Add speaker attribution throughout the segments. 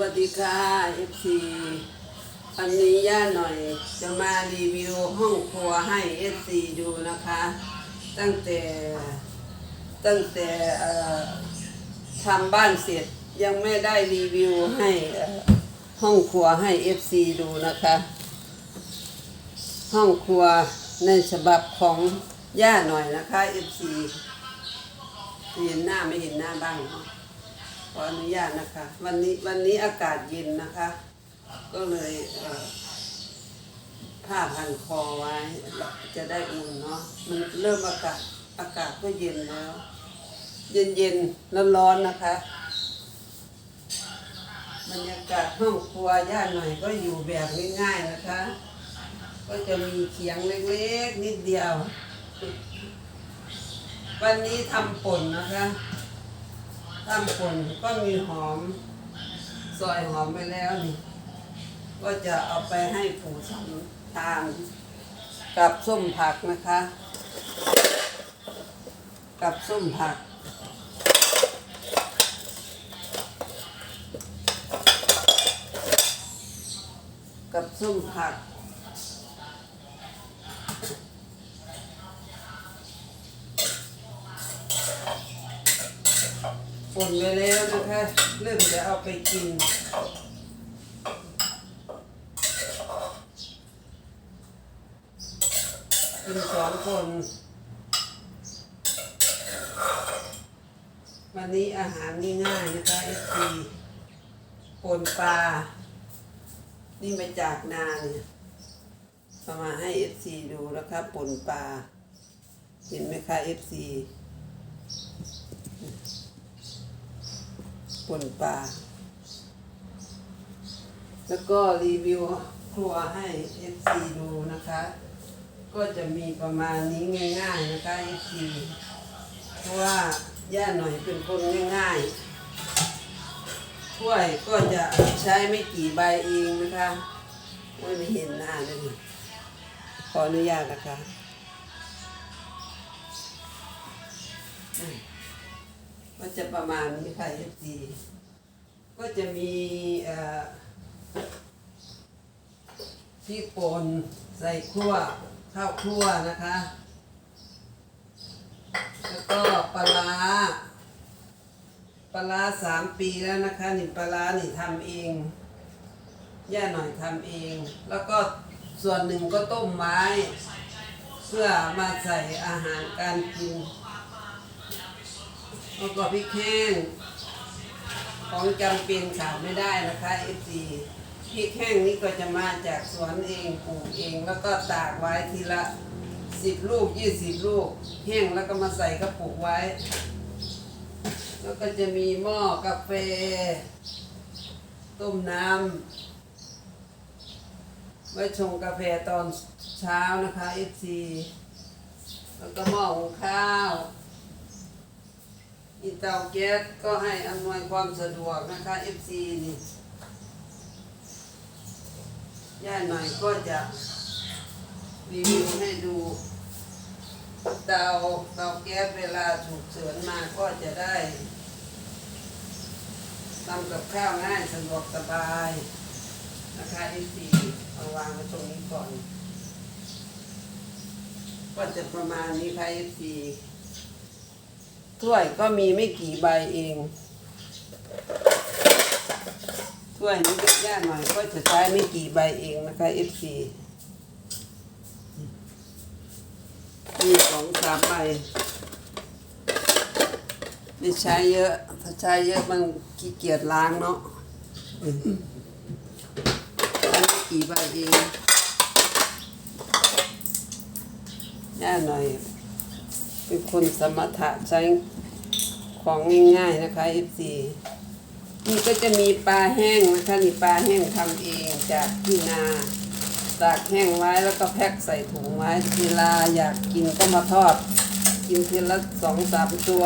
Speaker 1: วัสดีค่ะ FC วันนี้ย่าหน่อยจะมารีวิวห้องครัวให้ FC ดูนะคะ ตั้งแต่ตั้งแต่ทำบ้านเสร็จยังไม่ได้รีวิวให้ห้องครัวให้ FC ดูนะคะ ห้องครัวในฉบับของย่าหน่อยนะคะ FC เห็นหน้าไม่เห็นหน้าบ้างเนาะ ขออนุญาตนะคะ วันนี้วันนี้อากาศเย็นนะคะ ก็เลยเผ้าพันคอไว้จะได้อุ่นเนาะมันเริ่มอากาศอากาศก็เย็นแล้ว เย็นเย็นร้อนร้อนนะคะบรรยากาศห้องครัวย่าหน่อยก็อยู่แบบง่ายๆนะคะ ก็จะมีเขียงเล็กๆนิดเดียว วันนี้ทำป่นนะคะ ตำป่นก็มีหอม ซอยหอมไปแล้วนี่ก็จะเอาไปให้ปู่สมทานกับส้มผักนะคะ กับส้มผักกับส้มผัก ป่นไปแล้วนะคะเริ่มจะเอาไปกิน กินสองคน วันนี้อาหารง่ายๆนะคะเอฟซีป่นปลา นี่มาจากนาเนี่ยเอามาให้เอฟซีดูแล้วครับป่นปลา เห็นไหมคะเอฟซี ป่นปลา แล้วก็รีวิวครัวให้ FC ดูนะคะ ก็จะมีประมาณนี้ง่ายๆนะคะ FC เพราะว่าย่าหน่อยเป็นคนง่ายๆถ้วยก็จะใช้ไม่กี่ใบเองนะคะไม่ได้เห็นหน้าเลยขออนุญาตนะคะ ก็จะประมาณนี้ค่ะ FG ก็จะมีเอ่อพริกป่นใส่คั่วข้าวคั่วนะคะ แล้วก็ปลาร้าปลาสามปีแล้วนะคะนี่ปลาร้านี่ทำเองย่าหน่อยทำเอง แล้วก็ส่วนหนึ่งก็ต้มไว้เพื่อมาใส่อาหารการกิน แล้วก็พริกแห้งของจำเป็นขาดไม่ได้นะคะเอฟซีพริกแห้งนี่ก็จะมาจากสวนเองปลูกเองแล้วก็ตากไว้ทีละสิบลูกยี่สิบลูก แห้งแล้วก็มาใส่กระปุกไว้ แล้วก็จะมีหม้อกาแฟ ต้มน้ำไว้ชงกาแฟตอนเช้านะคะเอฟซีแล้วก็หม้อหุงข้าว อีเตาแก๊สก็ให้อำนวยความสะดวกนะคะ FC นี่ย่าหน่อยก็จะรีวิวให้ดูเตาเตาแก๊สเวลาฉุกเฉินมาก็จะได้ทำกับข้าวง่ายสะดวกสบายนะคะ FC เอาวางไว้ตรงนี้ก่อน ก็จะประมาณนี้ค่ะ FC ถ้วยก็มีไม่กี่ใบเอง ถ้วยนี้ก็ยากหน่อยก็จะใช้ไม่กี่ใบเองนะคะ FC มีสองสามใบไม่ใช้เยอะ ถ้าใช้เยอะมันขี้เกียจล้างเนาะไม่กี่ใบเองย่าหน่อยเป็นคนสมถะใช้ ของง่ายๆนะคะ FC นี่ก็จะมีปลาแห้งนะคะนี่ปลาแห้งทำเองจากที่นาตากแห้งไว้แล้วก็แพ็คใส่ถุงไว้เวลาอยากกินก็มาทอด กินทีละสองสามตัว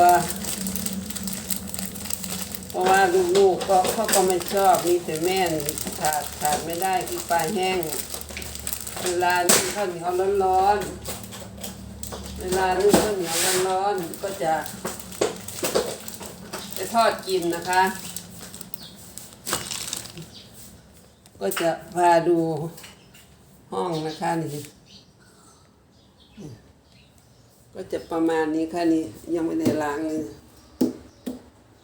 Speaker 1: เพราะว่าลูกๆก็เขาก็ไม่ชอบมีแต่แม่นขาดขาดไม่ได้คือปลาแห้ง เวลานึ่งข้าวเหนียวร้อนๆเวลานึ่งข้าวเหนียวร้อนๆก็จะ ไปทอดกินนะคะ ก็จะพาดูห้องนะคะนี่ก็จะประมาณนี้ค่ะนี่ยังไม่ได้ล้างเลย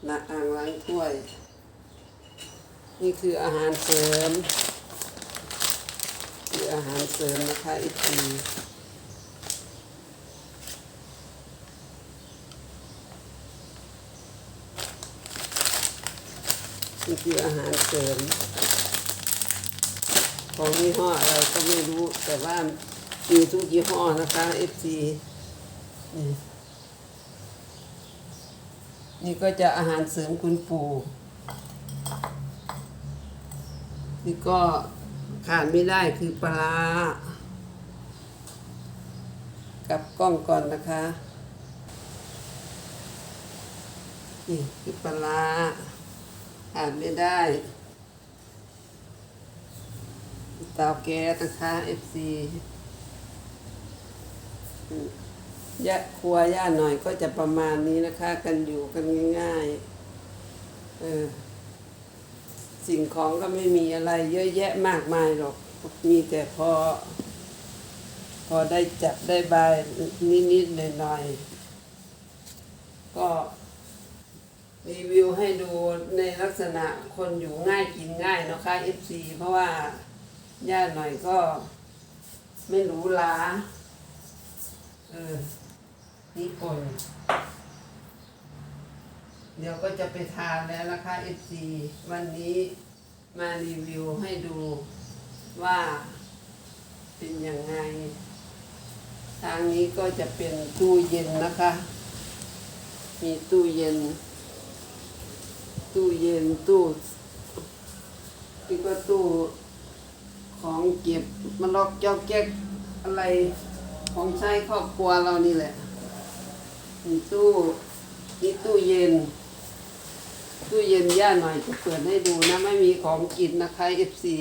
Speaker 1: ล้างอ่างล้างถ้วย นี่คืออาหารเสริม คืออาหารเสริมนะคะอีกที นี่คืออาหารเสริม ของยี่ห้ออะไรก็ไม่รู้ แต่ว่ามีทุกยี่ห้อนะคะ FC นี่นี่ก็จะอาหารเสริมคุณปู่นี่ก็ขาดไม่ได้คือปลากับกล้องก่อนนะคะ นี่คือปลา ขาดไม่ได้เตาแก๊สนะคะ FC ยะครัวย่าหน่อยก็จะประมาณนี้นะคะ กันอยู่กันง่ายๆเออสิ่งของก็ไม่มีอะไรเยอะแยะมากมายหรอก มีแต่พอ พอได้จับได้บายนิดๆหน่อยๆก็ รีวิวให้ดูในลักษณะคนอยู่ง่ายกินง่ายนะคะ FC เพราะว่าย่าหน่อยก็ไม่รูหราเออนี่คนเดี๋ยวก็จะไปทานแล้วนะคะ FC วันนี้มารีวิวให้ดูว่าเป็นยังไง ทางนี้ก็จะเป็นตู้เย็นนะคะ มีตู้เย็น ตู้เย็นตู้นี่ก็ตู้ของเก็บมาล็อกจอกแก๊กอะไรของใช้ครอบครัวเรานี่แหละมีตู้มีตู้เย็น ตู้เย็นย่าหน่อยจะเปิดให้ดูนะ ไม่มีของกินนะคะเอฟซี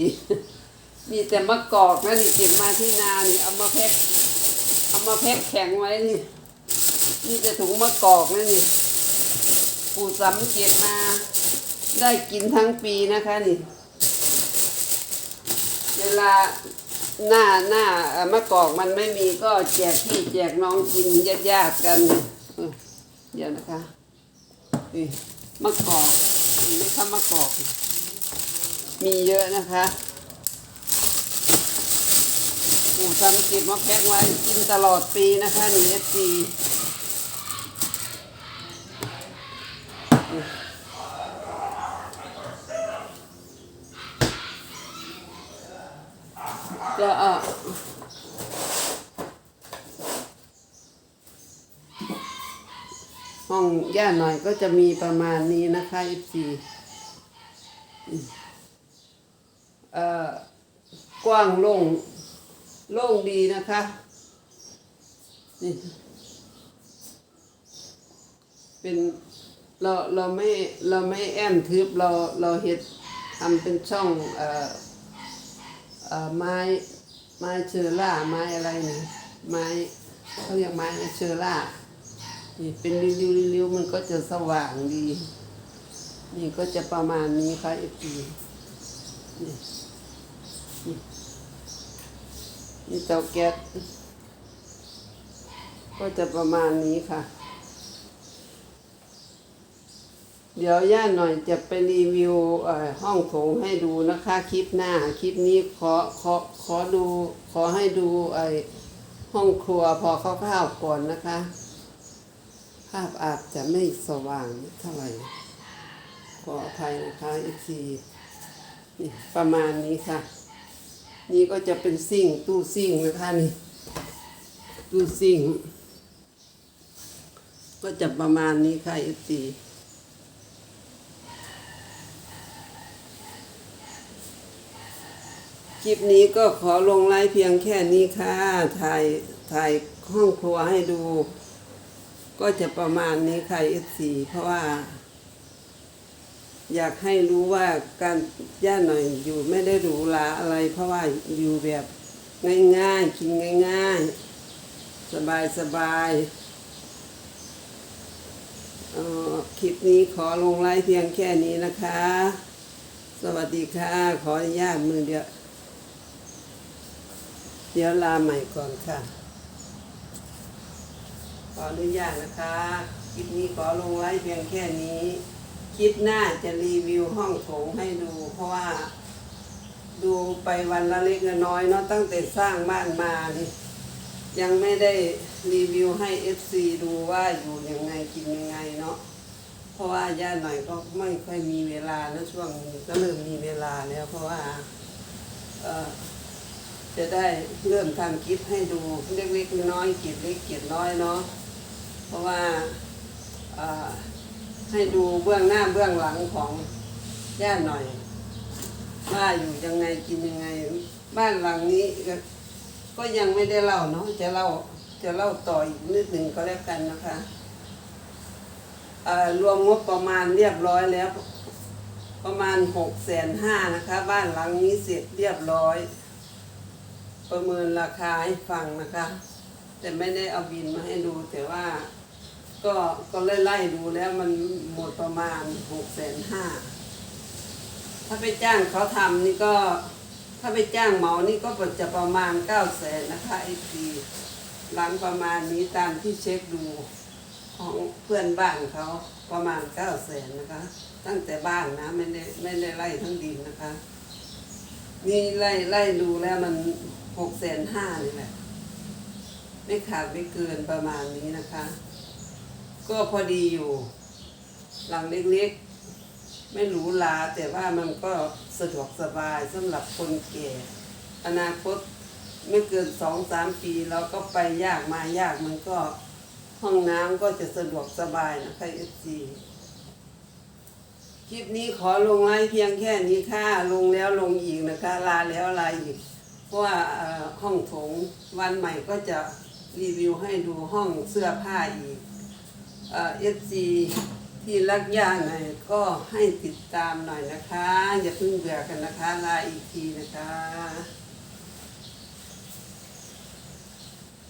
Speaker 1: มีแต่มะกอกนะนี่เก็บมาที่นานี่เอามาแพ็คเอามาแพ็คแข็งไว้นี่นี่จะถุงมะกอกนะนี่ปู่สำเก็บมา ได้กินทั้งปีนะคะนี่ เวลาหน้าหน้ามะกอกมันไม่มีก็แจกพี่แจกน้องกินญาติๆกันเออเดี๋ยวนะคะนี่มะกอกนี่ไม่ทำมะกอก มีเยอะนะคะปู่ทำเก็บมาแพ็คไว้กินตลอดปีนะคะนี่เอฟซี เออห้องย่าหน่อยก็จะมีประมาณนี้นะคะเอฟซีเอ่อกว้างโล่งโล่งดีนะคะนี่เป็นเราเราไม่เราไม่แอมทึบเราเราเห็ดทำเป็นช่องเอ่อเอ่อไม้ ไม้เชอร่าไม้อะไรนี่ไม้เขาเรียกไม้เชอร่านี่เป็นริ้วๆมันก็จะสว่างดี นี่ก็จะประมาณนี้ค่ะเอฟซีนี่นี่เตาแก๊สก็จะประมาณนี้ค่ะ เดี๋ยวย่าหน่อยจะไปรีวิวห้องโถงให้ดูนะคะคลิปหน้าคลิปนี้ขอขอขอดู ขอให้ดูไอห้องครัวพอคร่าวๆก่อนนะคะ ภาพอาจจะไม่สว่างเท่าไหร่ขออภัยนะคะอีกทีนี่ประมาณนี้ค่ะ นี่ก็จะเป็นซิ่งตู้ซิ่งนะคะนี่ตู้ซิ่ง ก็จะประมาณนี้ค่ะอีกที คลิปนี้ก็ขอลงไลฟ์เพียงแค่นี้ค่ะถ่ายถ่ายห้องครัวให้ดู ก็จะประมาณนี้ค่ะเอสีเพราะว่า อยากให้รู้ว่าการย่าหน่อยอยู่ไม่ได้หรูหราอะไร เพราะว่าอยู่แบบง่ายๆ กินง่ายๆ สบายๆเอ่อคลิปนี้ขอลงไลฟ์เพียงแค่นี้นะคะ สวัสดีค่ะ ขออนุญาตมือเดียว เดี๋ยวลาใหม่ก่อนค่ะ ขออนุญาตนะคะ คลิปนี้ขอลงไว้เพียงแค่นี้ คลิปหน้าจะรีวิวห้องโถงให้ดู เพราะว่า ดูไปวันละเล็กละน้อยเนาะตั้งแต่สร้างบ้านมานี่ยังไม่ได้รีวิวให้ FC ดูว่าอยู่ยังไงกินยังไงเนาะเพราะว่าย่าหน่อยก็ไม่ค่อยมีเวลาแล้วช่วงนี้ก็เริ่มมีเวลาแล้วเพราะว่า เอ่อ จะได้เริ่มทำคลิปให้ดูเล็กๆน้อยๆเกียรเล็กเกียรน้อยเนาะเพราะว่าให้ดูเบื้องหน้าเบื้องหลังของย่าหน่อย ว่าอยู่ยังไงกินยังไง บ้านหลังนี้ก็ยังไม่ได้เล่าเนาะจะเล่าจะเล่าต่ออีกนิดหนึ่งก็แล้วกันนะคะรวมงบประมาณเรียบร้อยแล้ว ประมาณหกแสนห้านะคะ บ้านหลังนี้เสร็จเรียบร้อย ประเมินราคาให้ฟังนะคะ แต่ไม่ได้เอาบินมาให้ดูแต่ว่า ก็ก็ไล่ๆดูแล้วมันหมดประมาณหกแสนห้าถ้าไปจ้างเขาทำนี่ก็ถ้าไปจ้างเหมานี่ก็จะประมาณเก้าแสนนะคะไอทีหลังประมาณนี้ตามที่เช็คดูของเพื่อนบ้านเขาประมาณเก้าแสนนะคะ ตั้งแต่บ้านนะไม่ได้ไม่ได้ไล่ทั้งดินนะคะ นี่ไล่ไล่ดูแล้วมัน หกแสนห้านี่แหละ ไม่ขาดไม่เกินประมาณนี้นะคะ ก็พอดีอยู่ หลังเล็กๆ ไม่หรูหราแต่ว่ามันก็สะดวกสบายสำหรับคนแก่ อนาคตไม่เกินสองสามปีเราก็ไปยากมายากมันก็ห้องน้ำก็จะสะดวกสบายนะคะเอซีคลิปนี้ขอลงไว้เพียงแค่นี้ค่ะ ลงแล้วลงอีกนะคะ ลาแล้วลาอีก ว่าะว่าห้องโถงวันใหม่ก็จะรีวิวให้ดูห้องเสื้อผ้าอีกเอฟซีที่รักย่าหน่อยก็ให้ติดตามหน่อยนะคะ อย่าเพิ่งเบื่อกันนะคะลาอีกทีนะคะ